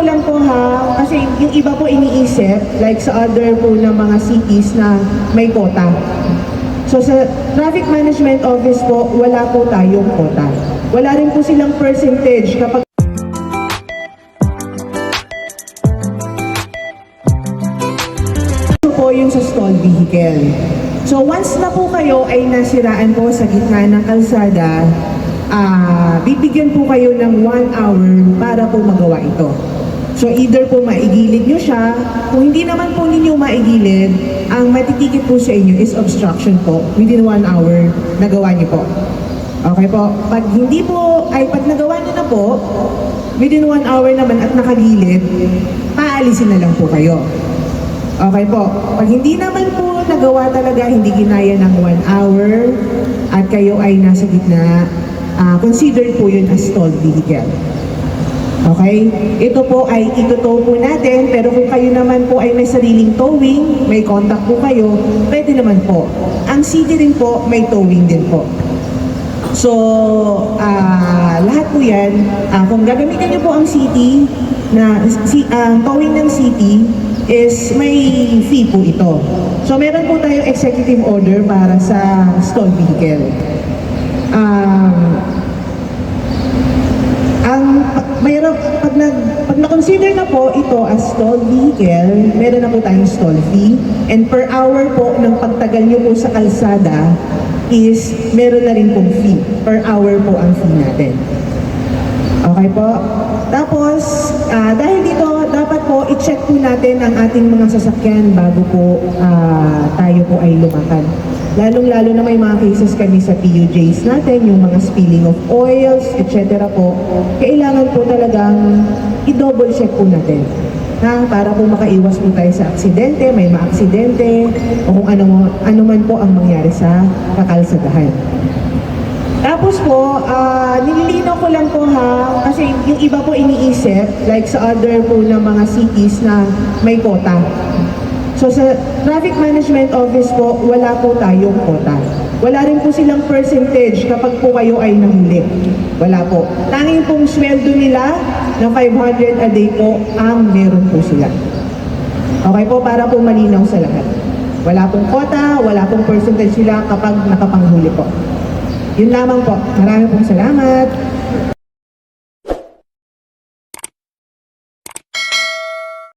ko lang po ha, kasi yung iba po iniisip, like sa other po ng mga cities na may quota. So sa Traffic Management Office po, wala po tayong quota. Wala rin po silang percentage kapag po yung sa stall vehicle. So once na po kayo ay nasiraan po sa gitna ng kalsada, ah bibigyan po kayo ng one hour para po magawa ito. So either po maigilid nyo siya, kung hindi naman po ninyo maigilid, ang matitikit po sa inyo is obstruction po within one hour na gawa nyo po. Okay po, pag hindi po, ay pag nagawa nyo na po, within one hour naman at nakagilid, paalisin na lang po kayo. Okay po. Pag hindi naman po nagawa talaga, hindi ginaya ng one hour at kayo ay nasa gitna, ah, considered po yun as stalled vehicle. Okay? Ito po ay itutow po natin, pero kung kayo naman po ay may sariling towing, may contact po kayo, pwede naman po. Ang city rin po, may towing din po. So, ah, lahat po yan, ah, kung gagamitin niyo po ang city, na si, ang towing ng city is may fee po ito. So, meron po tayong executive order para sa stall vehicle. Ang mayroon pag nag pag na-consider na po ito as stall vehicle, meron na po tayong stall fee and per hour po ng pagtagal niyo po sa kalsada is meron na rin pong fee. Per hour po ang fee natin. Okay po? Tapos, ah, dahil dito, dapat po i-check po natin ang ating mga sasakyan bago po ah, tayo po ay lumakad. Lalong-lalo na may mga cases kami sa PUJs natin, yung mga spilling of oils, etc. po. Kailangan po talagang i-double check po natin. Ha? Para po makaiwas po tayo sa aksidente, may maaksidente, o kung ano, ano man po ang mangyari sa kakalsadahan. Tapos po, ah, nililinaw ko lang po ha, kasi yung iba po iniisip, like sa other po ng mga cities na may quota. So sa Traffic Management Office po, wala po tayong quota. Wala rin po silang percentage kapag po kayo ay nahuli. Wala po. Tanging pong sweldo nila na 500 a day po ang meron po sila. Okay po, para po malinaw sa lahat. Wala pong quota, wala pong percentage sila kapag nakapanghuli po. Yun lamang po. Maraming pong salamat.